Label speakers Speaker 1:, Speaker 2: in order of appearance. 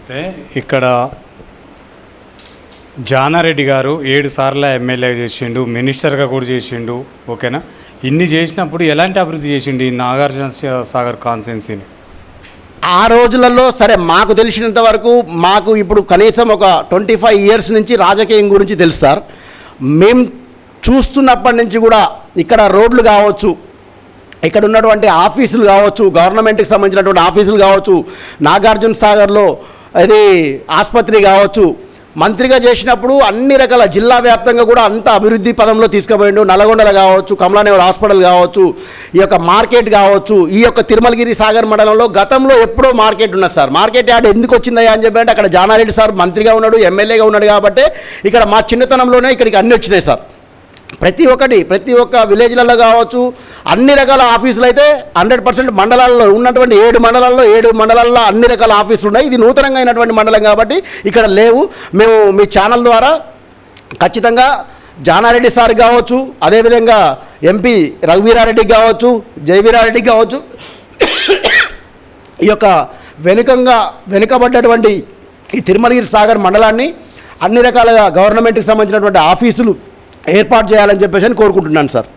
Speaker 1: అయితే ఇక్కడ జానారెడ్డి గారు ఏడు సార్లు ఎమ్మెల్యే చేసిండు మినిస్టర్గా కూడా చేసిండు ఓకేనా? ఇన్ని చేసినప్పుడు ఎలాంటి అభివృద్ధి చేసిండు ఈ నాగార్జున సాగర్ కాన్సెన్సీని
Speaker 2: ఆ రోజులలో సరే మాకు తెలిసినంత వరకు మాకు ఇప్పుడు కనీసం ఒక ట్వంటీ ఫైవ్ ఇయర్స్ నుంచి రాజకీయం గురించి తెలుసు సార్. మేము చూస్తున్నప్పటి నుంచి కూడా ఇక్కడ రోడ్లు కావచ్చు ఇక్కడ ఉన్నటువంటి ఆఫీసులు కావచ్చు గవర్నమెంట్కి సంబంధించినటువంటి ఆఫీసులు కావచ్చు నాగార్జున సాగర్లో అది ఆసుపత్రి కావచ్చు. మంత్రిగా చేసినప్పుడు అన్ని రకాల జిల్లా వ్యాప్తంగా కూడా అంత అభివృద్ధి పదంలో తీసుకుపోయిండు. నల్గొండలు కావచ్చు కమలానేవర్ హాస్పిటల్ కావచ్చు ఈ యొక్క మార్కెట్ కావచ్చు ఈ యొక్క తిరుమలగిరి సాగర్ మండలంలో గతంలో ఎప్పుడో మార్కెట్ ఉన్నది సార్. మార్కెట్ యార్డ్ ఎందుకు వచ్చిందయ్యా అని చెప్పి అంటే అక్కడ జానారెడ్డి సార్ మంత్రిగా ఉన్నాడు ఎమ్మెల్యేగా ఉన్నాడు కాబట్టి ఇక్కడ మా చిన్నతనంలోనే ఇక్కడికి అన్ని వచ్చినాయి సార్. ప్రతి ఒక్కటి ప్రతి ఒక్క విలేజ్లలో కావచ్చు అన్ని రకాల ఆఫీసులు అయితే హండ్రెడ్ పర్సెంట్ మండలాల్లో ఉన్నటువంటి ఏడు మండలాల్లో ఏడు మండలాల్లో అన్ని రకాల ఆఫీసులు ఉన్నాయి. ఇది నూతనంగా అయినటువంటి మండలం కాబట్టి ఇక్కడ లేవు. మేము మీ ఛానల్ ద్వారా ఖచ్చితంగా జానారెడ్డి సార్ కావచ్చు అదేవిధంగా ఎంపీ రఘువీరారెడ్డికి కావచ్చు జయవీరారెడ్డికి కావచ్చు ఈ యొక్క వెనుకంగా వెనుకబడ్డటువంటి ఈ తిరుమలగిరి సాగర్ మండలాన్ని అన్ని రకాలుగా గవర్నమెంట్కి సంబంధించినటువంటి ఆఫీసులు ఏర్పాటు చేయాలని చెప్పేసి అని కోరుకుంటున్నాను సార్.